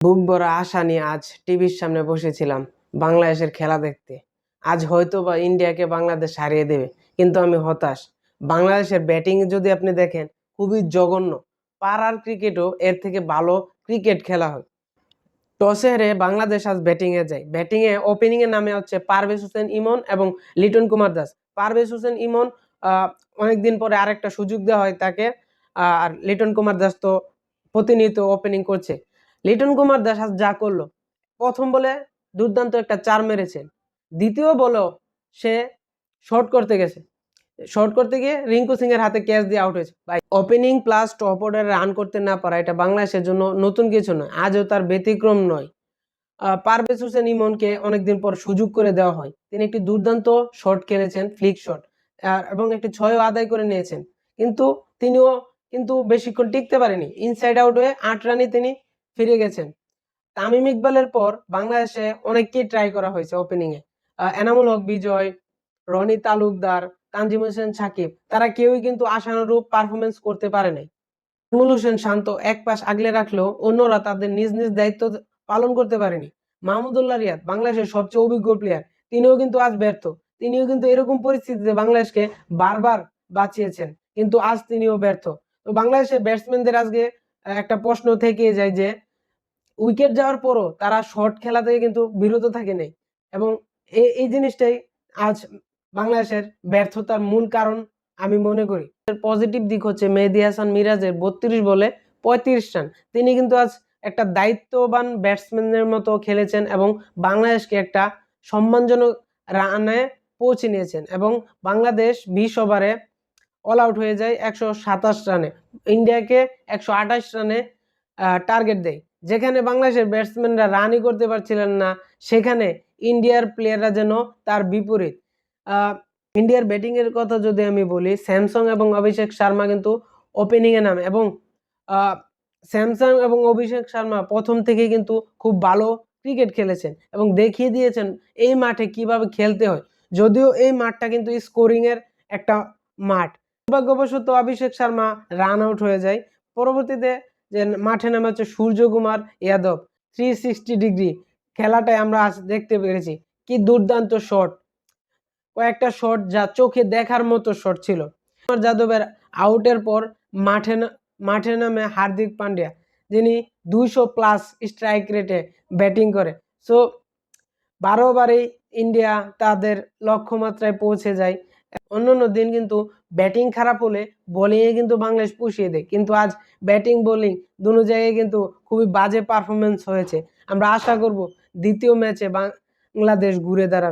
বুক ভরা আশা নিয়ে আজ টিভির সামনে বসেছিলাম বাংলাদেশের খেলা দেখতে। আজ হয়তো বা ইন্ডিয়াকে বাংলাদেশ হারিয়ে দেবে, কিন্তু আমি হতাশ। বাংলাদেশের ব্যাটিং যদি আপনি দেখেন, খুবই জঘন্য। পাড়ার ক্রিকেটও এর থেকে ভালো ক্রিকেট খেলা হয়। টসে হেরে বাংলাদেশ আজ ব্যাটিংয়ে যায়। ব্যাটিংয়ে ওপেনিংয়ে নামে হচ্ছে পারভেজ হোসেন ইমন এবং লিটন কুমার দাস। পারভেজ হোসেন ইমন অনেকদিন পরে আরেকটা সুযোগ দেওয়া হয় তাকে আর লিটন কুমার দাস তো প্রতিনিয়ত ওপেনিং করছে। লিটন কুমার দাস যা করল, প্রথম বলে দুর্দান্ত একটা চার মেরেছেন দ্বিতীয় বলেও সে শর্ট করতে গেছে শর্ট করতে গিয়ে রিঙ্কু সিং এর হাতে ক্যাচ দিয়ে আউট হয়েছে। ভাই opening plus top order run করতে না পারা এটা বাংলাদেশের জন্য নতুন কিছু নয়, আজও তার ব্যতিক্রম নয়। পারভেজ হোসেন ইমনকে অনেকদিন পর সুযোগ করে দেওয়া হয়, তিনি একটি দুর্দান্ত শট খেলেছেন ফ্লিক শট এবং একটি ছয়ও আদায় করে নিয়েছেন, কিন্তু তিনিও কিন্তু বেশিক্ষণ টিকতে পারেনি ইনসাইড আউট হয়ে আট রানে তিনি ফিরে গেছেন। তামিম ইকবালের পর বাংলাদেশে অনেককেই ট্রাই করা হয়েছে ওপেনিং এ এনামুল হক, বিজয়, রনি তালুকদার, তানজিম হোসেন, সাকিব, তারা কেউই কিন্তু আশানুরূপ পারফরমেন্স করতে পারে নাই। নাজমুল হোসেন শান্ত এক পাশ আগলে রাখলেও অন্যরা তাদের নিজ নিজ দায়িত্ব পালন করতে পারেনি। মাহমুদুল্লাহ রিয়াদ, বাংলাদেশের সবচেয়ে অভিজ্ঞ প্লেয়ার তিনিও কিন্তু আজ ব্যর্থ। তিনিও কিন্তু এরকম পরিস্থিতিতে বাংলাদেশকে বারবার বাঁচিয়েছেন, কিন্তু আজ তিনিও ব্যর্থ। তো বাংলাদেশের ব্যাটসম্যানদের আজকে একটা প্রশ্ন থেকে যায় যে উইকেট যাওয়ার পরও তারা শর্ট খেলা থেকে কিন্তু বিরত থাকে নাই। এবং এই জিনিসটাই আজ বাংলাদেশের ব্যর্থতার মূল কারণ আমি মনে করি। পজিটিভ দিক হচ্ছে মেহেদি হাসান মিরাজের বত্রিশ বলে পঁয়ত্রিশ রান। তিনি কিন্তু আজ একটা দায়িত্ববান ব্যাটসম্যানের মতো খেলেছেন এবং বাংলাদেশকে একটা সম্মানজনক রানে পৌঁছে নিয়েছেন এবং বাংলাদেশ বিশ ওভারে অল আউট হয়ে যায় একশো সাতাশ রানে। ইন্ডিয়াকে একশো আঠাশ রানে টার্গেট দেয়। যেখানে বাংলাদেশের ব্যাটসম্যানরা রানই করতে পারছিলেন না, সেখানে ইন্ডিয়ার প্লেয়াররা যেন তার বিপরীত। ইন্ডিয়ার ব্যাটিংয়ের কথা যদি আমি বলি স্যামসং এবং অভিষেক শর্মা কিন্তু ওপেনিংয়ে নামে এবং স্যামসাং এবং অভিষেক শর্মা প্রথম থেকে কিন্তু খুব ভালো ক্রিকেট খেলেছেন এবং দেখিয়ে দিয়েছেন এই মাঠে কীভাবে খেলতে হয়। যদিও এই মাঠটা কিন্তু স্কোরিং এর একটা মাঠ। দুর্ভাগ্যবশত অভিষেক শর্মা রান আউট হয়ে যায়। পরবর্তীতে যে মাঠে নামে হচ্ছে Suryakumar Yadav three sixty degree খেলাটাই আমরা আজ দেখতে পেরেছি। কি দুর্দান্ত শট কয়েকটা শট যা চোখে দেখার মতো শট ছিল। যাদবের আউটের পর মাঠে মাঠে নামে হার্দিক পান্ডিয়া, যিনি দুইশো প্লাস স্ট্রাইক রেটে ব্যাটিং করে। সো বারোবারই ইন্ডিয়া তাদের লক্ষ্যমাত্রায় পৌঁছে যায়। অন্যান্য দিন কিন্তু ব্যাটিং খারাপ হলে বোলিংয়ে কিন্তু বাংলাদেশ পুষিয়ে দেয়। কিন্তু আজ ব্যাটিং বোলিং দুনো জায়গায় কিন্তু খুবই বাজে পারফরমেন্স হয়েছে। আমরা আশা করব দ্বিতীয় ম্যাচে বাংলাদেশ ঘুরে দাঁড়াবে।